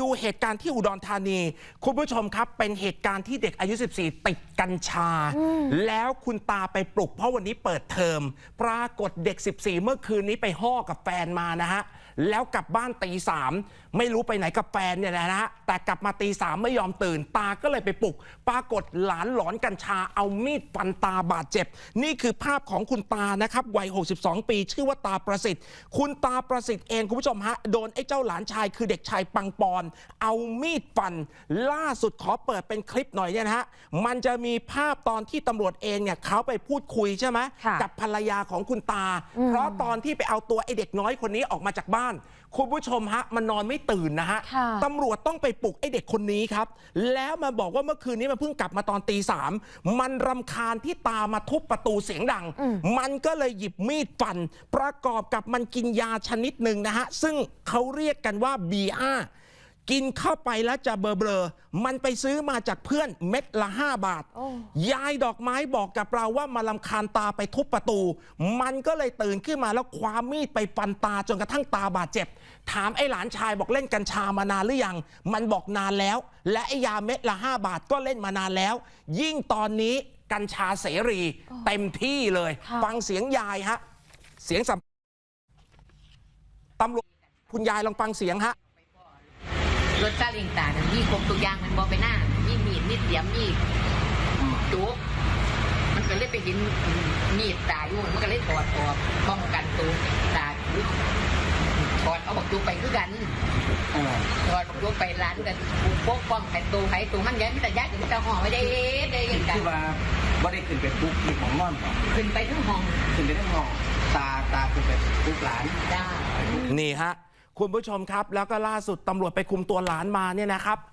ดูเหตุการณ์ที่อุดรธานี คุณผู้ชมครับ เป็นเหตุการณ์ที่เด็กอายุ 14 ติดกัญชา แล้วคุณตาไปปลุก เพราะวันนี้เปิดเทอม ปรากฏเด็ก 14 เมื่อคืนนี้ไปห่อกับแฟนมานะฮะ แล้วกลับบ้านตีสามไม่รู้ไปไหนกับแฟนเนี่ยนะฮะแต่กลับมาตีสามไม่ยอมตื่น ตาก็เลยไปปลุก ปรากฏหลานหลอนกัญชาเอามีดฟันตาบาดเจ็บ นี่คือภาพของคุณตานะครับวัย 62 ปี ชื่อว่าตาประสิทธิ์ คุณตาประสิทธิ์เองคุณผู้ชมฮะโดนไอ้เจ้าหลานชายคือเด็กชายปังปอน เอามีดฟัน ล่าสุดขอเปิดเป็นคลิปหน่อยเนี่ยนะฮะมันจะมีภาพตอนที่ตำรวจเองเนี่ยเขาไปพูดคุยใช่ไหมค่ะกับภรรยาของคุณตา เพราะตอนที่ไปเอาตัวไอ้เด็กน้อยคนนี้ออกมาจากบ้านคุณผู้ชมฮะ มันนอนไม่ตื่นนะฮะค่ะ ตำรวจต้องไปปลุกไอ้เด็กคนนี้ครับ แล้วมาบอกว่าเมื่อคืนนี้มันเพิ่งกลับมาตอนตีสามมันรำคาญที่ตามาทุบประตูเสียงดัง มันก็เลยหยิบมีดฟัน ประกอบกับมันกินยาชนิดหนึ่งนะฮะ ซึ่งเขาเรียกกันว่า B5 กินเข้าไปแล้วจะเบลอๆมันไปซื้อมาจากเพื่อนเม็ดละ 5 บาท โอ้ ยายดอกไม้บอกกับเราว่ามาลำคาญตาไปทุบประตู มันก็เลยตื่นขึ้นมาแล้วคว้ามีดไปฟันตาจนกระทั่งตาบาดเจ็บ ถามไอ้หลานชายบอกเล่นกัญชามานานหรือยัง มันบอกนานแล้ว และไอ้ยาเม็ดละ 5 บาทก็เล่นมานานแล้ว ยิ่งตอนนี้กัญชาเสรี เต็มที่เลย ค่ะ ฟังเสียงยายฮะ เสียงสัมตำรวจคุณยายลองฟังเสียงฮะ รถซาเล้งตาน่ะมีครบทุกอย่างมันบอไปหน้ามีมีดมีเสียมมีจุกมันก็เลยไปเห็นมีดตาอยู่มันก็เลยถอดออกป้องกันตัวตาอยู่ถอดเอาบักจุกไปคือกันถอดบักจุกไปร้านกันปกป้องไอ้ตัวไอ้ตัวมันย้ายมิตรย้ายถึงจะห่อไม่ได้ได้ยังกันคือว่าบ่ได้ขึ้นไปปลุ๊กที่ของนอนบ่ขึ้นไปทั้งห้องขึ้นไปทั้งห้องตาตาขึ้นไปปลุ๊กหลานจ้านี่ฮะ คุณผู้ชมครับ แล้วก็ล่าสุดตำรวจไปคุมตัวหลานมาเนี่ยนะครับ